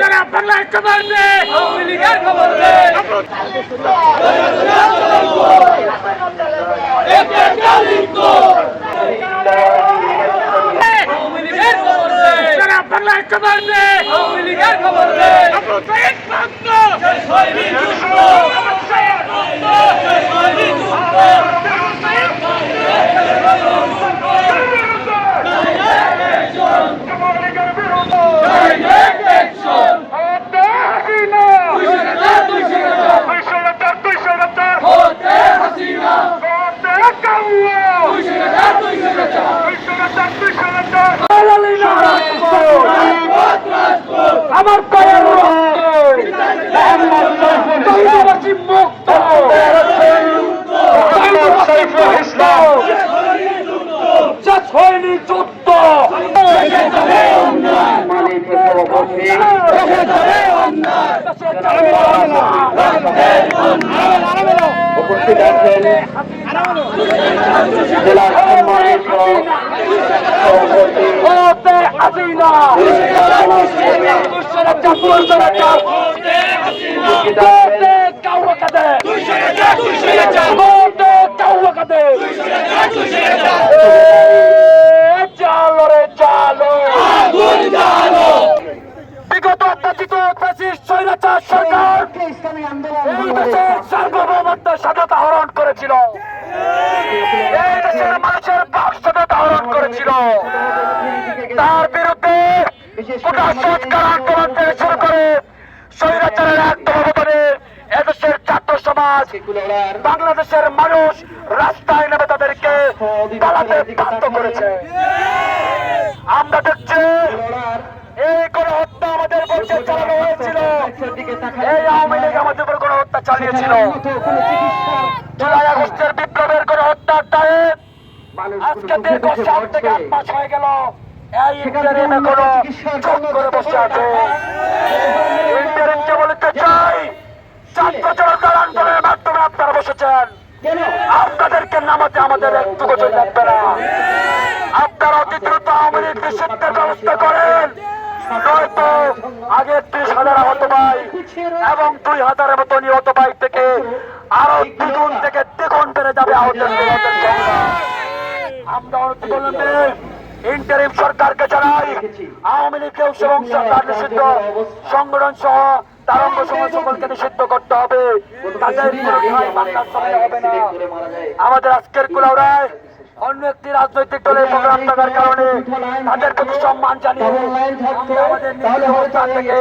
সারা বাংলায় খবর দে আওয়ামী লীগের খবর দে সারা বাংলায় খবর দে আওয়ামী লীগের খবর দে আমার পায়ের রক্ত। মুক্ত। যুদ্ধ। উপস্থিত আছেন জেলা সম্মানিত সভাপতি হাসিনা। বিগত অত্যাচিত সরকার সার্বভৌমত্ব স্বাধীনতা হরণ করেছিল। তার বিরুদ্ধে থেকে শুরু করে স্বৈরাচারের এদেশের ছাত্র সমাজ, বাংলাদেশের মানুষ রাস্তায় নেমে তাদেরকে পালাতে বাধ্য করেছে। আমরা দেখছি এই কোন হত্যা আমাদের পক্ষে চালানো হয়েছিল। এই আওয়ামী লীগ আমাদের উপর কোন হত্যা চালিয়েছিল। জুলাই আগস্টের আজকে দীর্ঘ সাত থেকে আট মাস হয়ে গেল এই ইন্টারিমে কোন চোখ করে বসে আছে। ইন্টারিমকে বলতে চাই ছাত্র জনতার আন্দোলনের মাধ্যমে আপনারা বসেছেন। আপনাদেরকে নামাতে আমাদের একটু গোচর লাগবে না। আপনারা অতি দ্রুত আওয়ামী লীগ নিষিদ্ধের ব্যবস্থা করেন। নয়তো আগে ত্রিশ হাজার আহত ভাই এবং দুই হাজারের মতো নিহত ভাই থেকে আরও দ্বিগুণ থেকে দ্বিগুণ বেড়ে যাবে আহতের অনতিবিলম্বে ইন্টারিম সরকারকে জানাই, আওয়ামী লীগকে এবং সরকার নিষিদ্ধ। সংগঠন সহ তারঙ্গ সকলকে নিষিদ্ধ করতে হবে। আমাদের আজকের কুলাউড়ায় অন্য একটি রাজনৈতিক দলের প্রোগ্রাম থাকার কারণে তাদের প্রতি সম্মান জানিয়ে আমাদের থেকে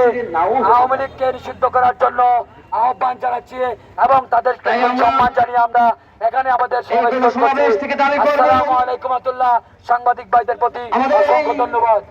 আওয়ামী লীগকে নিষিদ্ধ করার জন্য আহ্বান জানাচ্ছি এবং তাদের সম্মান জানিয়ে আমরা এখানে আমাদের সাংবাদিক ভাইদের প্রতি অসংখ্য ধন্যবাদ।